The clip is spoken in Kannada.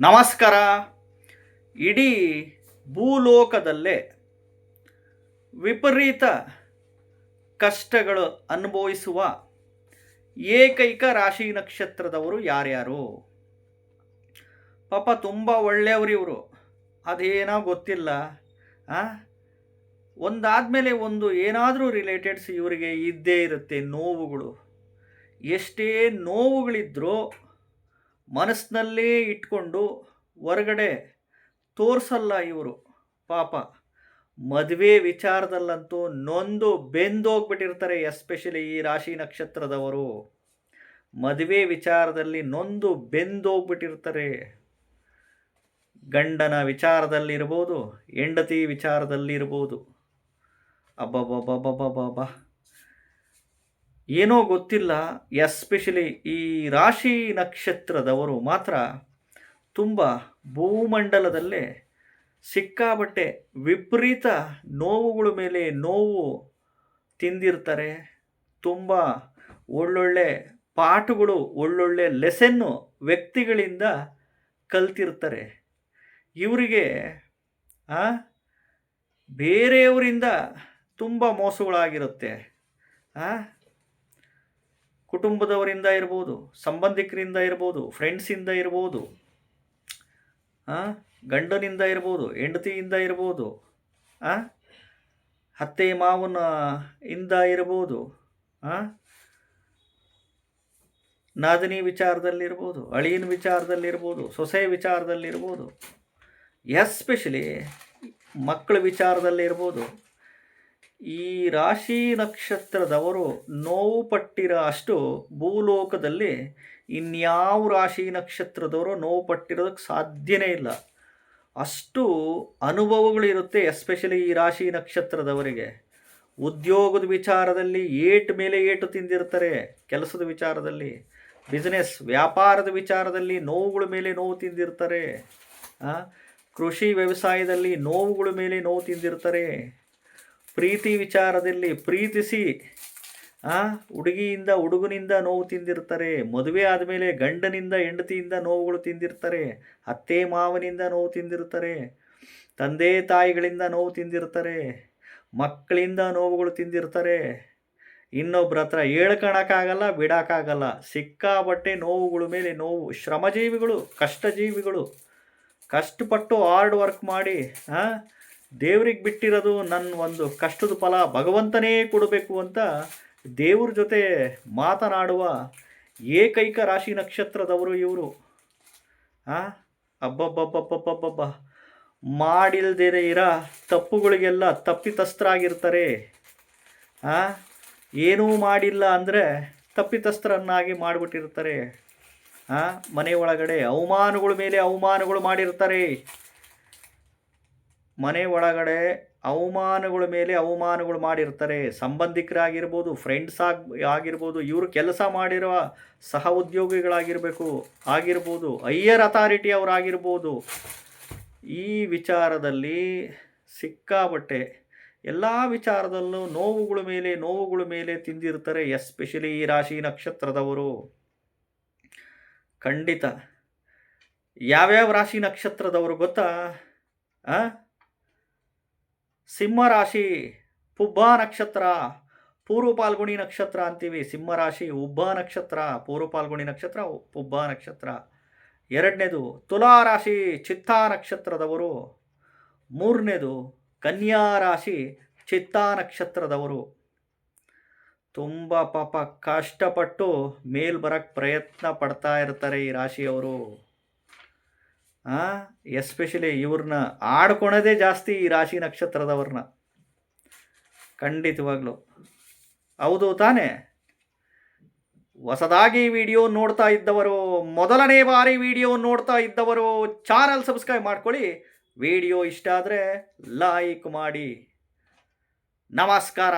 ನಮಸ್ಕಾರ. ಇಡೀ ಭೂಲೋಕದಲ್ಲೇ ವಿಪರೀತ ಕಷ್ಟಗಳು ಅನುಭವಿಸುವ ಏಕೈಕ ರಾಶಿ ನಕ್ಷತ್ರದವರು ಯಾರ್ಯಾರು? ಪಾಪ ತುಂಬ ಒಳ್ಳೆಯವರು ಇವರು. ಅದೇನೋ ಗೊತ್ತಿಲ್ಲ? ಒಂದಾದ್ಮೇಲೆ ಒಂದು ಏನಾದರೂ ರಿಲೇಟೆಡ್ಸ್ ಇವರಿಗೆ ಇದ್ದೇ ಇರುತ್ತೆ ನೋವುಗಳು. ಎಷ್ಟೇ ನೋವುಗಳಿದ್ರೂ ಮನಸ್ಸಿನಲ್ಲೇ ಇಟ್ಕೊಂಡು ಹೊರಗಡೆ ತೋರಿಸಲ್ಲ ಇವರು. ಪಾಪ. ಮದುವೆ ವಿಚಾರದಲ್ಲಂತೂ ನೊಂದು ಬೆಂದೋಗ್ಬಿಟ್ಟಿರ್ತಾರೆ ಎಸ್ಪೆಷಲಿ ಈ ರಾಶಿ ನಕ್ಷತ್ರದವರು. ಮದುವೆ ವಿಚಾರದಲ್ಲಿ ನೊಂದು ಬೆಂದೋಗ್ಬಿಟ್ಟಿರ್ತಾರೆ. ಗಂಡನ ವಿಚಾರದಲ್ಲಿರ್ಬೋದು, ಹೆಂಡತಿ ವಿಚಾರದಲ್ಲಿರ್ಬೋದು. ಅಬ್ಬಬ್ಬಬ್ಬಬ್ಬಬ್ಬಬ್ಬ ಏನೋ ಗೊತ್ತಿಲ್ಲ, ಎಸ್ಪೆಷಲಿ ಈ ರಾಶಿ ನಕ್ಷತ್ರದವರು ಮಾತ್ರ ತುಂಬ ಭೂಮಂಡಲದಲ್ಲೇ ಸಿಕ್ಕಾಬಟ್ಟೆ ವಿಪರೀತ ನೋವುಗಳ ಮೇಲೆ ನೋವು ತಿಂದಿರ್ತಾರೆ. ತುಂಬ ಒಳ್ಳೊಳ್ಳೆ ಪಾಠಗಳು, ಒಳ್ಳೊಳ್ಳೆ ಲೆಸನ್ನು ವ್ಯಕ್ತಿಗಳಿಂದ ಕಲ್ತಿರ್ತಾರೆ. ಇವರಿಗೆ ಬೇರೆಯವರಿಂದ ತುಂಬ ಮೋಸಗಳಾಗಿರುತ್ತೆ. ಕುಟುಂಬದವರಿಂದ ಇರ್ಬೋದು, ಸಂಬಂಧಿಕರಿಂದ ಇರ್ಬೋದು ಫ್ರೆಂಡ್ಸಿಂದ ಇರ್ಬೋದು ಗಂಡನಿಂದ ಇರ್ಬೋದು, ಹೆಂಡತಿಯಿಂದ ಇರ್ಬೋದು ಅತ್ತೆ ಮಾವನ ಇಂದ ಇರ್ಬೋದು ನಾದಿನಿ ವಿಚಾರದಲ್ಲಿರ್ಬೋದು, ಅಳಿಯನ ವಿಚಾರದಲ್ಲಿರ್ಬೋದು, ಸೊಸೆ ವಿಚಾರದಲ್ಲಿರ್ಬೋದು ಎಸ್ಪೆಷಲಿ ಮಕ್ಕಳ ವಿಚಾರದಲ್ಲಿರ್ಬೋದು. ಈ ರಾಶಿ ನಕ್ಷತ್ರದವರು ನೋವು ಪಟ್ಟಿರೋ ಅಷ್ಟು ಭೂಲೋಕದಲ್ಲಿ ಇನ್ಯಾವ ರಾಶಿ ನಕ್ಷತ್ರದವರು ನೋವು ಪಟ್ಟಿರೋದಕ್ಕೆ ಸಾಧ್ಯನೇ ಇಲ್ಲ. ಅಷ್ಟು ಅನುಭವಗಳಿರುತ್ತೆ ಎಸ್ಪೆಷಲಿ ಈ ರಾಶಿ ನಕ್ಷತ್ರದವರಿಗೆ. ಉದ್ಯೋಗದ ವಿಚಾರದಲ್ಲಿ ಏಟು ಮೇಲೆ ಏಟು ತಿಂದಿರ್ತಾರೆ ಕೆಲಸದ ವಿಚಾರದಲ್ಲಿ. ಬಿಸ್ನೆಸ್ ವ್ಯಾಪಾರದ ವಿಚಾರದಲ್ಲಿ ನೋವುಗಳ ಮೇಲೆ ನೋವು ತಿಂದಿರ್ತಾರೆ. ಕೃಷಿ ವ್ಯವಸಾಯದಲ್ಲಿ ನೋವುಗಳ ಮೇಲೆ ನೋವು ತಿಂದಿರ್ತಾರೆ. ಪ್ರೀತಿ ವಿಚಾರದಲ್ಲಿ ಪ್ರೀತಿಸಿ ಆ ಹುಡುಗಿಯಿಂದ ಹುಡುಗನಿಂದ ನೋವು ತಿಂದಿರ್ತಾರೆ ಮದುವೆ ಆದಮೇಲೆ ಗಂಡನಿಂದ ಹೆಂಡತಿಯಿಂದ ನೋವುಗಳು ತಿಂದಿರ್ತಾರೆ ಅತ್ತೆ ಮಾವನಿಂದ ನೋವು ತಿಂದಿರ್ತಾರೆ ತಂದೆ ತಾಯಿಗಳಿಂದ ನೋವು ತಿಂದಿರ್ತಾರೆ ಮಕ್ಕಳಿಂದ ನೋವುಗಳು ತಿಂದಿರ್ತಾರೆ ಇನ್ನೊಬ್ರ ಹತ್ರ ಹೇಳ್ಕೊಳಕ್ಕಾಗಲ್ಲ ಬಿಡೋಕ್ಕಾಗಲ್ಲ ಸಿಕ್ಕಾಬಟ್ಟೆ ನೋವುಗಳ ಮೇಲೆ ನೋವು ಶ್ರಮಜೀವಿಗಳು ಕಷ್ಟಜೀವಿಗಳು ಕಷ್ಟಪಟ್ಟು ಹಾರ್ಡ್ ವರ್ಕ್ ಮಾಡಿ ಆ, ದೇವ್ರಿಗೆ ಬಿಟ್ಟಿರೋದು ನನ್ನ ಒಂದು ಕಷ್ಟದ ಫಲ, ಭಗವಂತನೇ ಕೊಡಬೇಕು ಅಂತ ದೇವ್ರ ಜೊತೆ ಮಾತನಾಡುವ ಏಕೈಕ ರಾಶಿ ನಕ್ಷತ್ರದವರು ಇವರು. ಆ? ಅಬ್ಬಬ್ಬಬ್ಬಬ್ಬಬ್ಬಬ್ಬ. ಮಾಡಿಲ್ದೇ ಇರ, ತಪ್ಪುಗಳಿಗೆಲ್ಲ ತಪ್ಪಿತಸ್ಥರಾಗಿರ್ತಾರೆ ಆ? ಏನೂ ಮಾಡಿಲ್ಲ ಅಂದರೆ ತಪ್ಪಿತಸ್ತ್ರನ್ನಾಗಿ ಮಾಡಿಬಿಟ್ಟಿರ್ತಾರೆ. ಮನೆ ಒಳಗಡೆ ಅವಮಾನಗಳ ಮೇಲೆ ಅವಮಾನಗಳು ಮಾಡಿರ್ತಾರೆ. ಮನೆ ಒಳಗಡೆ ಅವಮಾನಗಳ ಮೇಲೆ ಅವಮಾನಗಳು ಮಾಡಿರ್ತಾರೆ. ಸಂಬಂಧಿಕರಾಗಿರ್ಬೋದು ಫ್ರೆಂಡ್ಸ್ ಆಗಿ, ಆಗಿರ್ಬೋದು, ಇವರು ಕೆಲಸ ಮಾಡಿರುವ ಸಹ ಉದ್ಯೋಗಿಗಳಾಗಿರಬೇಕು, ಆಗಿರ್ಬೋದು ಹೈಯರ್ ಅಥಾರಿಟಿ ಅವರಾಗಿರ್ಬೋದು. ಈ ವಿಚಾರದಲ್ಲಿ ಸಿಕ್ಕಾಬಟ್ಟೆ ಎಲ್ಲ ವಿಚಾರದಲ್ಲೂ ನೋವುಗಳ ಮೇಲೆ ನೋವುಗಳ ಮೇಲೆ ತಿಂದಿರ್ತಾರೆ ಎಸ್ಪೆಷಲಿ ಈ ರಾಶಿ ನಕ್ಷತ್ರದವರು. ಖಂಡಿತ. ಯಾವ್ಯಾವ ರಾಶಿ ನಕ್ಷತ್ರದವರು ಗೊತ್ತಾ? ಆ? ಸಿಂಹ ರಾಶಿ ಪುಬ್ಬ ನಕ್ಷತ್ರ ಪೂರ್ವ ಪಾಲ್ಗುಣಿ ನಕ್ಷತ್ರ ಅಂತೀವಿ. ಸಿಂಹರಾಶಿ ಉಬ್ಬ ನಕ್ಷತ್ರ ಪೂರ್ವ ಪಾಲ್ಗುಣಿ ನಕ್ಷತ್ರ, ಪುಬ್ಬ ನಕ್ಷತ್ರ. ಎರಡನೇದು ತುಲಾ ರಾಶಿ, ಚಿತ್ತಾ ನಕ್ಷತ್ರದವರು. ಮೂರನೇದು ಕನ್ಯಾ ರಾಶಿ, ಚಿತ್ತಾ ನಕ್ಷತ್ರದವರು. ತುಂಬ ಪಾಪ ಕಷ್ಟಪಟ್ಟು ಮೇಲ್ ಬರಕ್ಕೆ ಪ್ರಯತ್ನ ಪಡ್ತಾ ಇರ್ತಾರೆ ಈ ರಾಶಿಯವರು. ಎಸ್ಪೆಷಲಿ ಇವ್ರನ್ನ ಆಡ್ಕೊಳೋದೇ ಜಾಸ್ತಿ ಈ ರಾಶಿ ನಕ್ಷತ್ರದವ್ರನ್ನ ಖಂಡಿತವಾಗ್ಲೂ. ಹೌದು ತಾನೇ. ಹೊಸದಾಗಿ ವಿಡಿಯೋ ನೋಡ್ತಾ ಇದ್ದವರು, ಮೊದಲನೇ ಬಾರಿ ವಿಡಿಯೋ ನೋಡ್ತಾ ಇದ್ದವರು, ಚಾನಲ್ ಸಬ್ಸ್ಕ್ರೈಬ್ ಮಾಡ್ಕೊಳ್ಳಿ. ವಿಡಿಯೋ ಇಷ್ಟ ಆದರೆ ಲೈಕ್ ಮಾಡಿ. ನಮಸ್ಕಾರ.